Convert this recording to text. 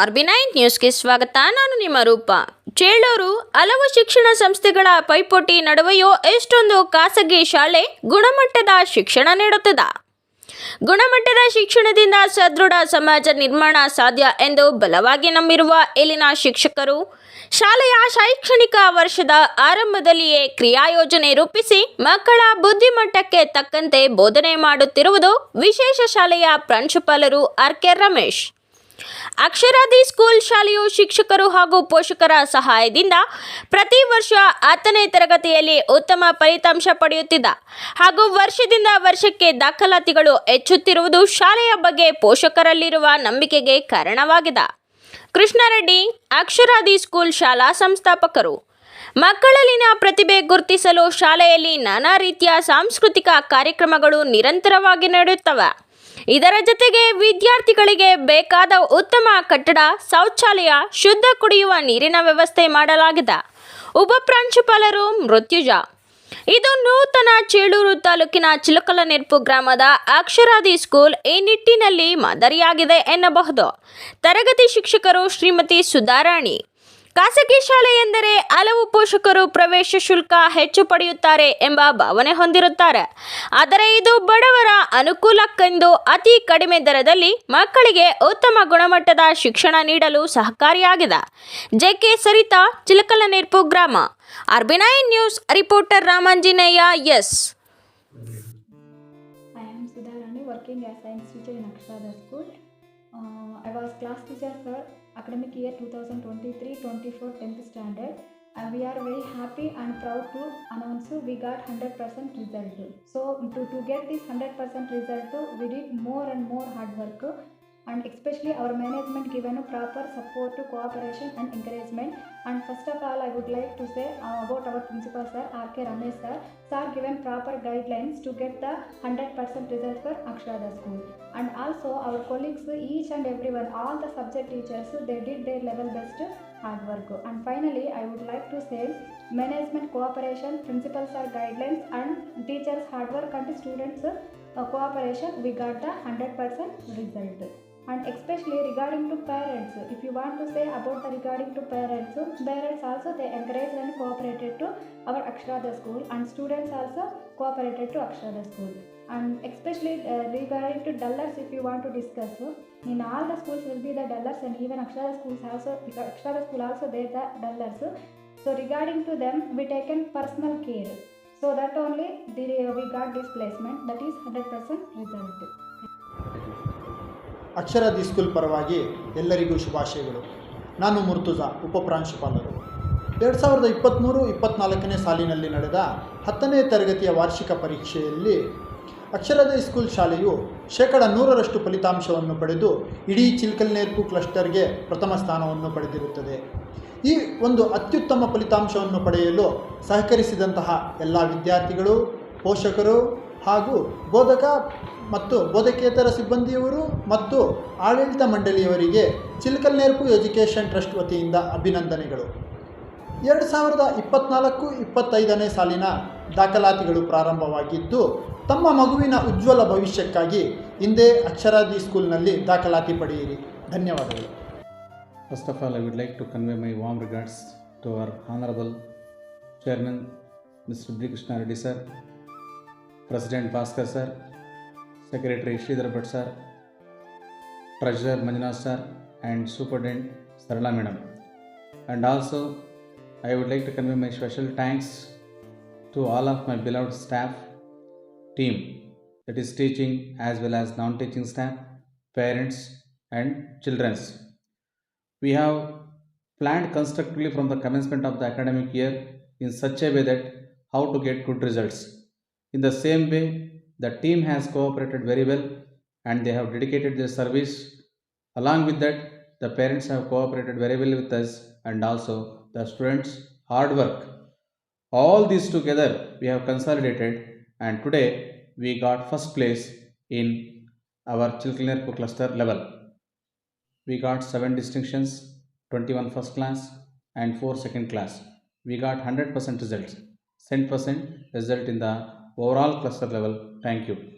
R B nine ನ್ಯೂಸ್ಗೆ ಸ್ವಾಗತ. ನಾನು ನಿಮ್ಮ ರೂಪ. ಚೇಳೂರು, ಹಲವು ಶಿಕ್ಷಣ ಸಂಸ್ಥೆಗಳ ಪೈಪೋಟಿ ನಡುವೆಯೂ ಎಷ್ಟೊಂದು ಖಾಸಗಿ ಶಾಲೆ ಗುಣಮಟ್ಟದ ಶಿಕ್ಷಣ ನೀಡುತ್ತದೆ. ಗುಣಮಟ್ಟದ ಶಿಕ್ಷಣದಿಂದ ಸದೃಢ ಸಮಾಜ ನಿರ್ಮಾಣ ಸಾಧ್ಯ ಎಂದು ಬಲವಾಗಿ ನಂಬಿರುವ ಇಲ್ಲಿನ ಶಿಕ್ಷಕರು, ಶಾಲೆಯ ಶೈಕ್ಷಣಿಕ ವರ್ಷದ ಆರಂಭದಲ್ಲಿಯೇ ಕ್ರಿಯಾಯೋಜನೆ ರೂಪಿಸಿ ಮಕ್ಕಳ ಬುದ್ಧಿಮಟ್ಟಕ್ಕೆ ತಕ್ಕಂತೆ ಬೋಧನೆ ಮಾಡುತ್ತಿರುವುದು ವಿಶೇಷ ಶಾಲೆಯ ಪ್ರಾಂಶುಪಾಲರು R K Ramesh. Aksharadi school ಶಾಲೆಯು ಶಿಕ್ಷಕರು ಹಾಗೂ ಪೋಷಕರ ಸಹಾಯದಿಂದ ಪ್ರತಿ ವರ್ಷ ಹತ್ತನೇ ತರಗತಿಯಲ್ಲಿ ಉತ್ತಮ ಫಲಿತಾಂಶ ಪಡೆಯುತ್ತಿದ್ದ. ಹಾಗೂ ವರ್ಷದಿಂದ ವರ್ಷಕ್ಕೆ ದಾಖಲಾತಿಗಳು ಹೆಚ್ಚುತ್ತಿರುವುದು ಶಾಲೆಯ ಬಗ್ಗೆ ಪೋಷಕರಲ್ಲಿರುವ ನಂಬಿಕೆಗೆ ಕಾರಣವಾಗಿದೆ. ಕೃಷ್ಣಾರೆಡ್ಡಿ, ಅಕ್ಷರಾದಿ ಸ್ಕೂಲ್ ಶಾಲಾ ಸಂಸ್ಥಾಪಕರು. ಮಕ್ಕಳಲ್ಲಿನ ಪ್ರತಿಭೆ ಗುರುತಿಸಲು ಶಾಲೆಯಲ್ಲಿ ನಾನಾ ರೀತಿಯ ಸಾಂಸ್ಕೃತಿಕ ಕಾರ್ಯಕ್ರಮಗಳು ನಿರಂತರವಾಗಿ ನಡೆಯುತ್ತವೆ. ಇದರ ಜೊತೆಗೆ ವಿದ್ಯಾರ್ಥಿಗಳಿಗೆ ಬೇಕಾದ ಉತ್ತಮ ಕಟ್ಟಡ, ಶೌಚಾಲಯ, ಶುದ್ಧ ಕುಡಿಯುವ ನೀರಿನ ವ್ಯವಸ್ಥೆ ಮಾಡಲಾಗಿದೆ. ಉಪಪ್ರಾಂಶುಪಾಲರು ಮೃತ್ಯುಜ ಇದು ನೂತನ ಚೇಳೂರು ತಾಲೂಕಿನ ಚಿಲಕಲನೆರ್ಪು ಗ್ರಾಮದ ಅಕ್ಷರಾದಿ ಸ್ಕೂಲ್ ಈ ನಿಟ್ಟಿನಲ್ಲಿ ಮಾದರಿಯಾಗಿದೆ ಎನ್ನಬಹುದು. ತರಗತಿ ಶಿಕ್ಷಕರು ಶ್ರೀಮತಿ ಸುಧಾರಾಣಿ ಖಾಸಗಿ ಶಾಲೆ ಎಂದರೆ ಹಲವು ಪೋಷಕರು ಪ್ರವೇಶ ಶುಲ್ಕ ಹೆಚ್ಚು ಪಡೆಯುತ್ತಾರೆ ಎಂಬ ಭಾವನೆ ಹೊಂದಿರುತ್ತಾರೆ. ಆದರೆ ಇದು ಬಡವರ ಅನುಕೂಲಕ್ಕೆಂದು ಅತಿ ಕಡಿಮೆ ದರದಲ್ಲಿ ಮಕ್ಕಳಿಗೆ ಉತ್ತಮ ಗುಣಮಟ್ಟದ ಶಿಕ್ಷಣ ನೀಡಲು ಸಹಕಾರಿಯಾಗಿದೆ. ಜೆಕೆ ಸರಿತಾ ಚಿಲಕಲನೆರ್ಪು ಗ್ರಾಮ. R B nine news reporter Ramanjaneya S. Uh, I was class teacher for academic year 2023-24 10th standard. And we are very happy and proud to announce we got 100% result. So to, to get this 100% result, we did more and more hard work and especially our management given proper support, to cooperation and encouragement. And first of all, I would like to say uh, about our principal sir, R.K. Ramesh sir. Sir given proper guidelines to get the 100% result for Akshada school. And also our colleagues, each and everyone, all the subject teachers, they did their level best hard work. And finally, I would like to say management cooperation, principals are guidelines and teachers hard work and students uh, cooperation, we got the 100% result and especially regarding to parents if you want to say about the regarding to parents parents also they encouraged and cooperated to our akshada school and students also cooperated to akshada school and especially uh, regarding to dullers if you want to discuss in all the schools will be the dullers and even akshada schools also akshada school also they the dullers so regarding to them we taken personal care so that only the, we got this placement that is 100% result Aksharadi school ಪರವಾಗಿ ಎಲ್ಲರಿಗೂ ಶುಭಾಶಯಗಳು. ನಾನು ಮುರ್ತುಜಾ ಉಪಪ್ರಾಂಶುಪಾಲರು ಎರಡು ಸಾವಿರದ ಇಪ್ಪತ್ತ್ಮೂರು ಇಪ್ಪತ್ತ್ನಾಲ್ಕನೇ ಸಾಲಿನಲ್ಲಿ ನಡೆದ ಹತ್ತನೇ ತರಗತಿಯ ವಾರ್ಷಿಕ ಪರೀಕ್ಷೆಯಲ್ಲಿ ಅಕ್ಷರದ ಸ್ಕೂಲ್ ಶಾಲೆಯು ಶೇಕಡ ನೂರರಷ್ಟು ಫಲಿತಾಂಶವನ್ನು ಪಡೆದು ಇಡೀ ಚಿಲ್ಕಲ್ನೇರ್ಪು ಕ್ಲಸ್ಟರ್ಗೆ ಪ್ರಥಮ ಸ್ಥಾನವನ್ನು ಪಡೆದಿರುತ್ತದೆ. ಈ ಒಂದು ಅತ್ಯುತ್ತಮ ಫಲಿತಾಂಶವನ್ನು ಪಡೆಯಲು ಸಹಕರಿಸಿದಂತಹ ಎಲ್ಲ ವಿದ್ಯಾರ್ಥಿಗಳು, ಪೋಷಕರು ಹಾಗೂ ಬೋಧಕ ಮತ್ತು ಬೋಧಕೇತರ ಸಿಬ್ಬಂದಿಯವರು ಮತ್ತು ಆಡಳಿತ ಮಂಡಳಿಯವರಿಗೆ ಚಿಲ್ಕಲ್ನೇರ್ಪು ಎಜುಕೇಷನ್ ಟ್ರಸ್ಟ್ ವತಿಯಿಂದ ಅಭಿನಂದನೆಗಳು. ಎರಡು ಸಾವಿರದ ಇಪ್ಪತ್ತ್ನಾಲ್ಕು ಇಪ್ಪತ್ತೈದನೇ ಸಾಲಿನ ದಾಖಲಾತಿಗಳು ಪ್ರಾರಂಭವಾಗಿದ್ದು, ತಮ್ಮ ಮಗುವಿನ ಉಜ್ವಲ ಭವಿಷ್ಯಕ್ಕಾಗಿ ಹಿಂದೆ ಅಕ್ಷರಾದಿ ಸ್ಕೂಲ್ನಲ್ಲಿ ದಾಖಲಾತಿ ಪಡೆಯಿರಿ. ಧನ್ಯವಾದಗಳು. First of all I would like to convey my warm regards to our honourable chairman mister B Krishnareddy Reddy President Bhaskar sir, Secretary Shridhar Bhatt sir, Treasurer Manjunath sir, and Superintendent Sarala Madam. And also, I would like to convey my special thanks to all of my beloved staff team that is teaching as well as non teaching staff, parents, and childrens. We have planned constructively from the commencement of the academic year in such a way that how to get good results. In the same way, the team has cooperated very well and they have dedicated their service. Along with that, the parents have cooperated very well with us and also the students' hard work. All these together we have consolidated and today we got first place in our Chilkilnerpu cluster level. We got 7 distinctions, 21 first class, and 4 second class. We got 100% results, 100% result in the overall cluster level. Thank you.